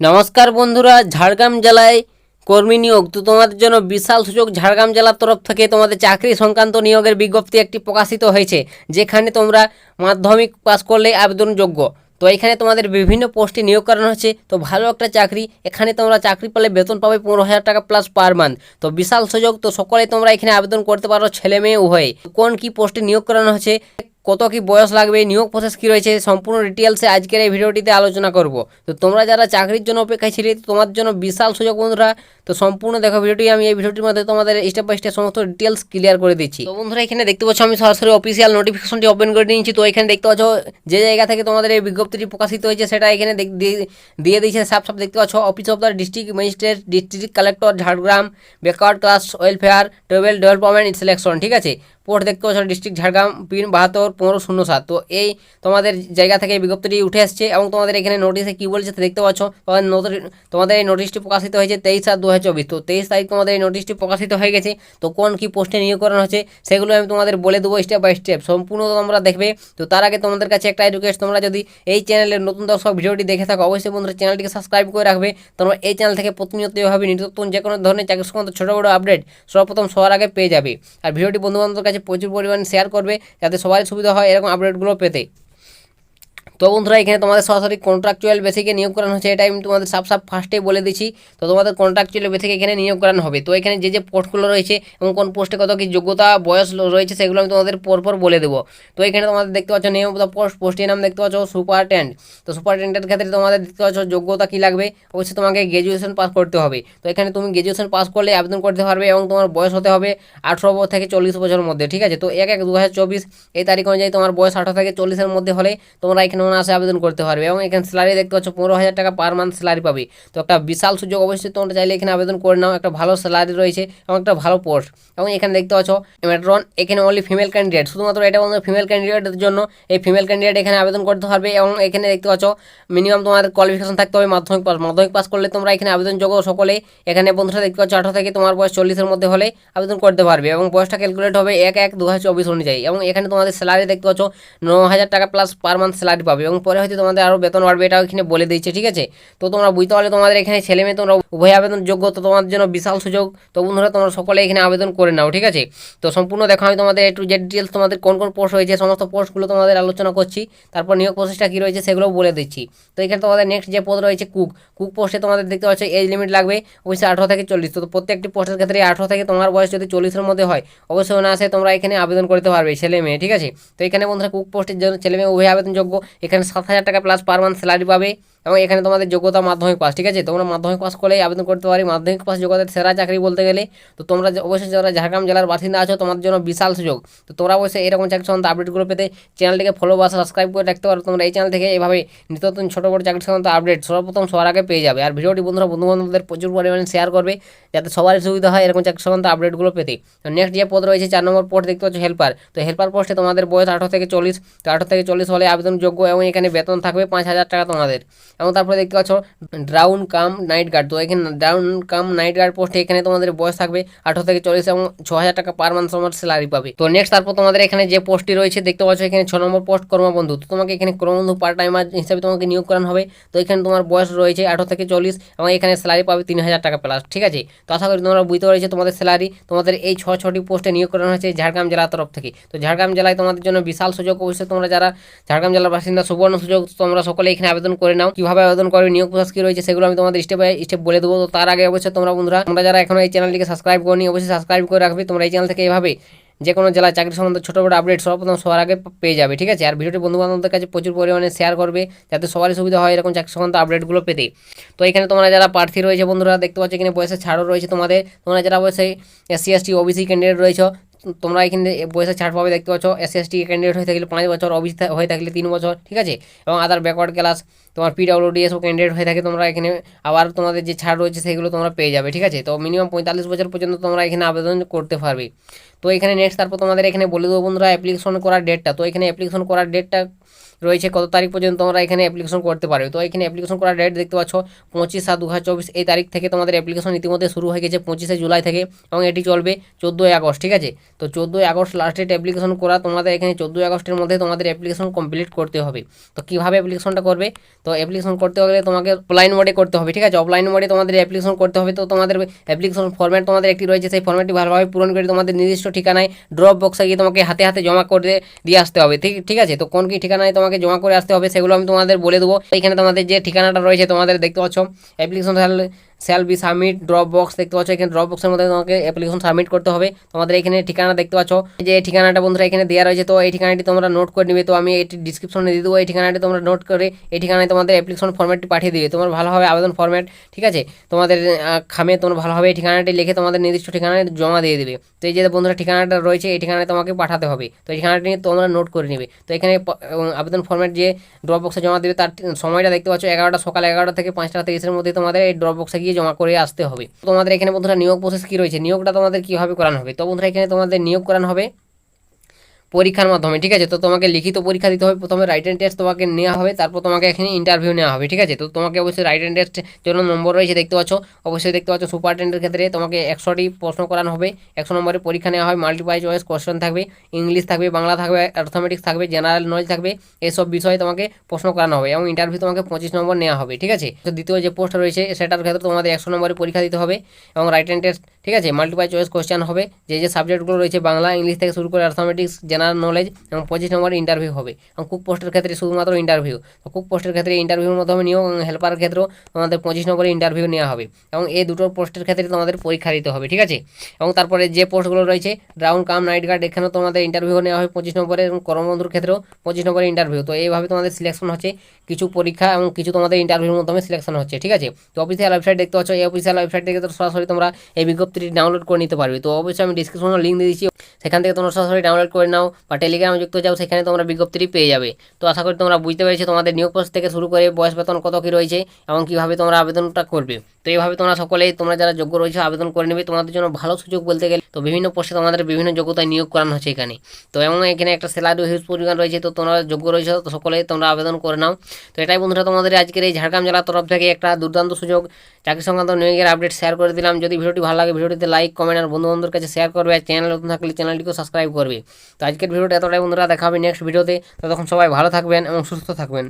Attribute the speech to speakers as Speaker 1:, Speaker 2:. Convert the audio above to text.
Speaker 1: নমস্কার বন্ধুরা, ঝাড়গ্রাম জেলায় কর্মী নিয়োগ। তো তোমাদের জন্য বিশাল সুযোগ ঝাড়গ্রাম জেলার তরফ থেকে তোমাদের চাকরি সংক্রান্ত নিয়োগের বিজ্ঞপ্তি একটি প্রকাশিত হয়েছে, যেখানে তোমরা মাধ্যমিক পাস করলে আবেদনযোগ্য। তো এখানে তোমাদের বিভিন্ন পোস্টে নিয়োগ করানো হচ্ছে তো ভালো একটা চাকরি, এখানে তোমরা চাকরি পেলে বেতন পাবে পনেরো হাজার টাকা প্লাস পার মান্থ তো বিশাল সুযোগ, তো সকলে তোমরা এখানে আবেদন করতে পারো, ছেলে মেয়ে উভয়ে। কোন কি পোস্টে নিয়োগ করানো হচ্ছে কত কি বয়স লাগবে, নিয়োগ প্রসেস কী রয়েছে, সম্পূর্ণ ডিটেলসে আজকের এই ভিডিওটিতে আলোচনা করব। তো তোমরা যারা চাকরির জন্য অপেক্ষায় ছিলে তোমার জন্য বিশাল সুযোগ বন্ধুরা। তো সম্পূর্ণ দেখো ভিডিওটি, আমি এই ভিডিওটির মধ্যে তোমাদের স্টেপ বাই স্টেপ সমস্ত ডিটেলস ক্লিয়ার করে দিচ্ছি। তো বন্ধুরা, এখানে দেখতে পাচ্ছ আমি সরাসরি অফিসিয়াল নোটিফিকেশনটি ওপেন করে নিয়েছি। তো এখানে দেখতে পাচ্ছ যে জায়গা থেকে তোমাদের এই বিজ্ঞপ্তিটি প্রকাশিত হয়েছে, সেটা এখানে দিয়ে- দিয়ে দিয়েছে। সাপ সাপ দেখতে পাচ্ছ office of the district magistrate district collector Jhargram backward class welfare tribal development selection ঠিক আছে? পোর্ট দেখতে পাচ্ছ ডিস্ট্রিক্ট ঝাড়গ্রাম পিন বাহাত্তর, পনেরো শূন্য সাত। তো এই তোমাদের জায়গা থেকে বিজ্ঞপ্তিটি উঠে আসছে এবং তোমাদের এখানে নোটিশে কী বলছে দেখতে পাচ্ছ। তোমাদের তোমাদের এই নোটিশটি প্রকাশিত হয়েছে তেইশ সাত দু হাজার চব্বিশ। তো তেইশ তারিখ তোমাদের এই নোটিশটি প্রকাশিত হয়ে গেছে। তো কোন কী পোস্টে নিয়োগ করানো হচ্ছে সেগুলো আমি তোমাদের বলে দেবো স্টেপ বাই স্টেপ সম্পূর্ণ তোমরা দেখবে। তো তার আগে তোমাদের কাছে একটা রিকোয়েস্ট তোমরা যদি এই চ্যানেলের নতুন দর্শক ভিডিওটি দেখে থাকো, অবশ্যই বন্ধুরা চ্যানেলটিকে সাবস্ক্রাইব করে রাখবে। তোমরা এই চ্যানেল থেকে প্রতিনিয়ত এভাবে নিত্য যে কোনো ধরনের চাকরি সংক্রান্ত ছোটো বড়ো আপডেট সর্বপ্রথম সবার আগে পেয়ে যাবে। আর ভিডিওটি বন্ধুবান্ধবের কাছে প্রচুর পরিমাণ শেয়ার করবে যাতে সবারই সুবিধা হয় এরকম আপডেটগুলো পেতে। তো বন্ধুরা, এখানে তোমাদের সরাসরি কন্ট্রাকচুয়াল বেসিকে নিয়োগ করানো হচ্ছে এটা আমি তোমাদের সাফ সাফ ফার্স্টেই বলে দিচ্ছি। তো তোমাদের কন্ট্রাকচুয়াল বেসিকে এখানে নিয়োগ করানো হবে। তো এখানে যে যে পোস্টগুলো রয়েছে এবং কোন পোস্টে কত কি যোগ্যতা, বয়স রয়েছে, সেগুলো আমি তোমাদের পরপর বলে দেবো। তো এখানে তোমাদের দেখতে পাচ্ছ নিয়ম পোস্ট পোস্টের নাম দেখতে পাচ্ছ সুপারটেন্ট তো সুপারটেন্টের ক্ষেত্রে তোমাদের দেখতে পাচ্ছ যোগ্যতা কী লাগবে, অবশ্যই তোমাকে গ্র্যাজুয়েশন পাস করতে হবে। তো এখানে তুমি গ্র্যাজুয়েশন পাস করলে আবেদন করতে পারবে এবং তোমার বয়স হতে হবে আঠেরো থেকে চল্লিশ বছরের মধ্যে, ঠিক আছে? তো এক এক দু এই তারিখ অনুযায়ী তোমার বয়স আঠারো থেকে চল্লিশের মধ্যে হলে তোমরা এখানে অনায়াসে আবেদন করতে পারবে এবং এখানে স্যালারি দেখতে পাচ্ছ পনেরো হাজার টাকা পার মান্থ স্যালারি পাবে। তো একটা বিশাল সুযোগ অবশ্যই তোমরা চাইলে এখানে আবেদন করে নাও। একটা ভালো স্যালারি রয়েছে এবং একটা ভালো পোস্ট এবং এখানে দেখতে পাচ্ছ মেট্রন এখানে অনলি ফিমেল ক্যান্ডিডেট শুধুমাত্র এটা বলতে ফিমেল ক্যান্ডিডেটের জন্য এই ফিমেল ক্যান্ডিডেট এখানে আবেদন করতে পারবে এবং এখানে দেখতে পাচ্ছ মিনিমাম তোমাদের কোয়ালিফিকেশন থাকতে হবে মাধ্যমিক পাস মাধ্যমিক পাস করলে তোমরা এখানে আবেদনযোগ্য সকলেই এখানে বন্ধুরা দেখতে পাচ্ছ, আঠারো থেকে তোমার বয়স চল্লিশের মধ্যে হলে আবেদন করতে পারবে এবং বয়সটা ক্যালকুলেট হবে এক এক দু হাজার চব্বিশ অনুযায়ী। এবং এখানে তোমাদের স্যালারি দেখতে পাচ্ছ ন হাজার টাকা প্লাস পার মান্থ স্যালারি পাবে। এবং পরে হয়তো তোমাদের আরও বেতন বাড়বে, এটাও এখানে বলে দিয়েছে, ঠিক আছে? তো তোমরা বুঝতে পারলে তোমাদের এখানে ছেলে মেয়ে তোমরা উভয় আবেদন যোগ্য, তো তোমাদের জন্য বিশাল সুযোগ। তো বন্ধুরা, তোমরা সকলে এখানে আবেদন করে নাও, ঠিক আছে? তো সম্পূর্ণ দেখো আমি তোমাদের একটু যে ডিটেলস তোমাদের কোন কোন পোস্ট রয়েছে, সমস্ত পোস্টগুলো তোমাদের আলোচনা করছি। তারপর নিয়োগ প্রসেসটা কী রয়েছে সেগুলোও বলে দিচ্ছি। তো এখানে তোমাদের নেক্সট যে পদ রয়েছে কুক কুক পোস্টে তোমাদের দেখতে পাচ্ছ এজ লিমিট লাগবে অবশ্যই আঠারো থেকে চল্লিশ। তো প্রত্যেকটি পোস্টের ক্ষেত্রে আঠারো থেকে তোমার বয়স যদি চল্লিশের মধ্যে হয়, অবশ্যই না আসে তোমরা এখানে আবেদন করতে পারবে, ছেলে মেয়ে, ঠিক আছে? তো এখানে বন্ধুরা কুক পোস্টের জন্য ছেলে মেয়ে উভয় আবেদনযোগ্য। এখানে সাত হাজার টাকা প্লাস পার মান্থ স্যালারি পাবে। এবং এখানে তোমাদের যোগ্যতা মাধ্যমিক পাস ঠিক আছে? তোমরা মাধ্যমিক পাস করলেই আবেদন করতে পারি। মাধ্যমিক পাস যোগ্যতার সেরা চাকরি বলতে গেলে, তো তোমরা অবশ্যই যারা ঝাড়গ্রাম জেলার বাসিন্দা আছো, তোমাদের জন্য বিশাল সুযোগ। তো তোমরা অবশ্যই এরকম চাকরি সংক্রান্ত আপডেটগুলো পেতে চ্যানেলটিকে ফলো বা সাবস্ক্রাইব করে রাখতে পারো। তোমরা এই চ্যানেল থেকে এভাবে নিত্য নতুন ছোটো বড় চাকরি সংক্রান্ত আপডেট সর্বপ্রথম সবার আগে পেয়ে যাবে। আর ভিডিওটি বন্ধুরা বন্ধু বান্ধবদের প্রচুর পরিমাণে শেয়ার করবে, যাতে সবারই সুবিধা হয় এরকম চাকরি সংক্রান্ত আপডেটগুলো পেতে। তো নেক্সট যে পদ রয়েছে, চার নম্বর পোস্ট দেখতে পাচ্ছ হেল্পার তো হেল্পার পোস্টে তোমাদের বয়স আঠারো থেকে চল্লিশ। তো আঠারো থেকে চল্লিশ হলে আবেদনযোগ্য এবং এখানে বেতন থাকবে পাঁচ হাজার টাকা তোমাদের। এবং তারপরে দেখতে পাচ্ছ ড্রাউন কাম নাইট গার্ড তো এখানে ড্রাউন কাম নাইট গার্ড পোস্টে এখানে তোমাদের বয়স থাকবে আঠারো থেকে চল্লিশ এবং ছ হাজার টাকা পার মান্থ তোমার স্যালারি পাবে। তো নেক্সট তারপর তোমাদের এখানে যে পোস্টটি রয়েছে, দেখতে পাচ্ছ এখানে ছ নম্বর পোস্ট কর্মবন্ধু তো তোমাকে এখানে কর্মবন্ধু পার্ট টাইমার হিসাবে তোমাকে নিয়োগ করানো হবে। তো এখানে তোমার বয়স রয়েছে আঠারো থেকে চল্লিশ এবং এখানে স্যালারি পাবে তিন হাজার টাকা প্লাস ঠিক আছে? তো আশা করি তোমরা বুঝতে পেরেছ তোমাদের স্যালারি তোমাদের এই ছ ছটি পোস্টে নিয়োগ করানো হয়েছে ঝাড়গ্রাম জেলার তরফ থেকে। তো ঝাড়গ্রাম জেলায় তোমাদের জন্য বিশাল সুযোগ অবশ্যই তোমরা যারা ঝাড়গ্রাম জেলার বাসিন্দা সুবর্ণ সুযোগ, তোমরা সকলে এখানে আবেদন করে নাও। কীভাবে আবেদন করবে নিয়োগ প্রসেস কি রয়েছে সেগুলো আমি তোমাদের স্টেপ বাই স্টেপ বলে দেবো। তো তার আগে অবশ্যই তোমরা বন্ধুরা, তোমরা যারা এখন এই চ্যানেলটিকে সাবস্ক্রাইব করনি, অবশ্যই সাবস্ক্রাইব করে রাখবে। তোমরা এই চ্যানেল থেকে এভাবে যে কোনো জেলায় চাকরি সম্বন্ধে ছোটো বড়ো আপডেট সর্বপ্রথম সবার আগে পেয়ে যাবে, ঠিক আছে? আর ভিডিওটি বন্ধু বান্ধবদের কাছে প্রচুর পরিমাণে শেয়ার করবে, যাতে সবারই সুবিধা হয় এরকম চাকরি সংক্রান্ত আপডেটগুলো পেতে। তো এখানে তোমরা যারা প্রার্থী রয়েছে বন্ধুরা, দেখতে পাচ্ছ এখানে বয়সের ছাড়ও রয়েছে তোমাদের। তোমরা যারা বয়সে এসসি, এসটি, ওবিসি ক্যান্ডিডেট রয়েছে তোমরা এখানে বয়সে ছাড় পাবে, দেখতে পাচ্ছ এসসি এসটি ক্যান্ডিডেট হয়ে থাকলে পাঁচ বছর ওবিসি হয়ে থাকলে তিন বছর, ঠিক আছে? এবং আদার ব্যাকওয়ার্ড ক্লাস তোমার পিডব্লিউডি এসব ক্যান্ডিডেট হয়ে থাকে, তোমরা এখানে আবার তোমাদের যে ছাড় রয়েছে, সেগুলো তোমরা পেয়ে যাবে, ঠিক আছে? তো মিনিমাম পঁয়তাল্লিশ বছর পর্যন্ত তোমরা এখানে আবেদন করতে পারবে। তো এখানে নেক্সট তারপর তোমাদের এখানে বলে দেবো বন্ধুরা অ্যাপ্লিকেশন করার ডেটটা তো এখানে অ্যাপ্লিকেশন করার ডেটটা রয়েছে, কত তারিখ পর্যন্ত তোমরা এখানে অ্যাপ্লিকেশন করতে পারবে? তো এখানে অ্যাপ্লিকেশন করার ডেট দেখতে পাচ্ছ, পঁচিশ সাত দু চব্বিশ, এই তারিখ থেকে তোমাদের অ্যাপ্লিকেশন ইতিমধ্যে শুরু হয়ে গেছে, পঁচিশে জুলাই থেকে, এবং এটি চলবে চোদ্দোই আগস্ট, ঠিক আছে? তো চোদ্দোই আগস্ট লাস্ট ডেট অ্যাপ্লিকেশন করা, তোমাদের এখানে চোদ্দোই আগস্টের মধ্যে তোমাদের অ্যাপ্লিকেশন কমপ্লিট করতে হবে। তো কীভাবে অ্যাপ্লিকেশনটা করবে? তো অ্যাপ্লিকেশন করতে হলে তোমাকে অফলাইন মোডে করতে হবে, ঠিক আছে? অফলাইন মোডে তোমাদের অ্যাপ্লিকেশন করতে হবে, তো তোমাদের অ্যাপ্লিকেশন ফর্ম্যাট তোমাদের একটি রয়েছে, সেই ফর্ম্যাটটি ভালোভাবে পূরণ করে তোমাদের নির্দিষ্ট ঠিকানায় ড্রপ বক্সে গিয়ে তোমাকে হাতে হাতে জমা করে দিয়ে আসতে হবে, ঠিক ঠিক আছে? তো কোন কি ঠিকানায় তোমাকে জমা করে আসতে হবে, সেগুলো আমি তোমাদের বলে দেবো। এখানে তোমাদের যে ঠিকানাটা রয়েছে, তোমাদের দেখতে পাচ্ছ। Application shall be submit drop box দেখতে পাচ্ছ, এখানে ড্রপ বক্সের মধ্যে তোমাকে অ্যাপ্লিকেশন সাবমিট করতে হবে। তোমাদের এখানে ঠিকানা দেখতে পাচ্ছ। যে এই ঠিকানাটা বন্ধুরা এখানে দেওয়া রয়েছে, তো এই ঠিকানাটি তোমরা নোট করে নিবে। তো আমি এটি ডিসক্রিপশনে দিয়ে দেবো। এই ঠিকানাটি তোমরা নোট করে এই ঠিকানায় তোমাদের অ্যাপ্লিকেশন ফর্ম্যাটটি পাঠিয়ে দিবে। তোমার ভালোভাবে আবেদন ফর্ম্যাট ঠিক আছে? তোমাদের খামে তোমরা ভালোভাবে এই ঠিকানাটি লিখে তোমাদের নির্দিষ্ট ঠিকানায় জমা দিয়ে দিবে। তো এই যে বন্ধুরা ঠিকানাটা রয়েছে, এই ঠিকানায় তোমাকে পাঠাতে হবে। তো এই ঠিকানাটি তোমরা নোট করে নিবে। তো এখানে আবেদন ফর্ম্যাট যে ড্রপ বক্সে জমা দেবে, তার সময়টা দেখতে পাচ্ছ, এগারোটা সকাল এগারোটা থেকে পাঁচটা তিরিশের মধ্যে তোমাদের এই ড্রপ বক্সে গিয়ে জমা করে আসতে হবে। তোমাদের এখানে বন্ধুরা নিয়োগ প্রসেস কি রয়েছে? নিয়োগটা তোমাদের কীভাবে করানো হবে? তো বন্ধুরা, এখানে তোমাদের নিয়োগ করানো হবে। পরীক্ষার মাধ্যমে, ঠিক আছে? তো তোমাকে লিখিত পরীক্ষা দিতে হবে। প্রথমে রাইট অ্যান্ড টেস্ট তোমাকে নেওয়া হবে, তারপর তোমাকে এখানে ইন্টারভিউ নেওয়া হবে, ঠিক আছে? তো তোমাকে অবশ্যই রাইট অ্যান্ড টেস্ট জন্য নম্বর রয়েছে, দেখতে পাচ্ছ? অবশ্যই দেখতে পাচ্ছ সুপারটেন্ডের ক্ষেত্রে তোমাকে একশোটি প্রশ্ন করানো হবে। একশো নম্বরের পরীক্ষা নেওয়া হয় মাল্টিপাই চয়েস কোশ্চেন থাকবে ইংলিশ থাকবে, বাংলা থাকবে অ্যাথমেটিক্স থাকবে জেনারেল নলেজ থাকবে, এসব বিষয়ে তোমাকে প্রশ্ন করানো হবে এবং ইন্টারভিউ তোমাকে পঁচিশ নম্বর নেওয়া হবে, ঠিক আছে? তো দ্বিতীয় যে পোস্ট রয়েছে, সেটার ক্ষেত্রে তোমাদের একশো নম্বরের পরীক্ষা দিতে হবে এবং রাইট অ্যান্ড টেস্ট ঠিক আছে? মাল্টিপাই চয়েস কোশ্চেন হবে। যে যে সাবজেক্টগুলো রয়েছে বাংলা, ইংলিশ থেকে শুরু করে অ্যাথমেটিক্স জেনারেল নলেজ এবং পঁচিশ নম্বর ইন্টারভিউ হবে। এবং কুক পোস্টের ক্ষেত্রে শুধুমাত্র ইন্টারভিউ তো কুক পোস্টের ক্ষেত্রে ইন্টারভিউর মাধ্যমে এবং হেল্পারের ক্ষেত্রেও তোমাদের পঁচিশ নম্বরের ইন্টারভিউ নেওয়া হবে। এবং এই দুটো পোস্টের ক্ষেত্রে তোমাদের পরীক্ষা দিতে হবে, ঠিক আছে? এবং তারপরে যে পোস্টগুলো রয়েছে রাউন্ড কাম নাইট গার্ড এখানেও তোমাদের ইন্টারভিউ নেওয়া হয় পঁচিশ নম্বরের এবং কর্মবন্ধুর ক্ষেত্রেও পঁচিশ নম্বরের ইন্টারভিউ তো এইভাবে তোমাদের সিলেকশন হচ্ছে। কিছু পরীক্ষা এবং কিছু তোমাদের ইন্টারভিউর মাধ্যমে সিলেকশন হচ্ছে, ঠিক আছে? তো অফিসিয়াল ওয়েবসাইট দেখতে পাচ্ছ। এই অফিসিয়াল ওয়েবসাইট থেকে তো সরাসরি তোমরা এই বিজ্ঞপ্তিটি ডাউনলোড করে নিতে পারবে। তো অবশ্যই আমি ডিসক্রিপশনে লিঙ্ক দিয়ে দিচ্ছি। সেখান থেকে তোমরা সরাসরি ডাউনলোড করে নাও বা টেলিগ্রামে যুক্ত যাও, সেখানে তোমরা বিজ্ঞপ্তিটি পেয়ে যাবে। তো আশা করি তোমরা বুঝতে পেরেছ তোমাদের নিয়োগ পোস্ট থেকে শুরু করে বয়স বেতন কত কী রয়েছে এবং কীভাবে তোমরা আবেদনটা করবে। তো এইভাবে তোমরা সকলেই, তোমরা যারা যোগ্য রয়েছে, আবেদন করে নেবে। তোমাদের জন্য ভালো সুযোগ বলতে গেলে, তো বিভিন্ন পোস্টে তোমাদের বিভিন্ন যোগ্যতায় নিয়োগ করানো হচ্ছে এখানে। তো এবং এখানে একটা স্যালারি হিউজ পরিমাণ রয়েছে, তো তোমরা যোগ্য রয়েছে, তো সকলেই তোমরা আবেদন করে নাও। তো এটাই বন্ধুরা তোমাদের আজকের এই ঝাড়গ্রাম জেলার তরফ থেকে একটা দুর্দান্ত সুযোগ। চাকরি সংক্রান্ত নিয়োগের আপডেট শেয়ার করে দিলাম। যদি ভিডিওটি ভালো লাগে, ভিডিওটিতে লাইক কমেন্ট আর বন্ধু বান্ধবের কাছে শেয়ার করবে। আর চ্যানেল নতুন থাকলে চ্যানেলটিকেও সাবস্ক্রাইব করবে। তো আজকের ভিডিওটা এতটাই বন্ধুরা, দেখা হবে নেক্সট ভিডিওতে ততক্ষণ সবাই ভালো থাকবেন এবং সুস্থ থাকবেন।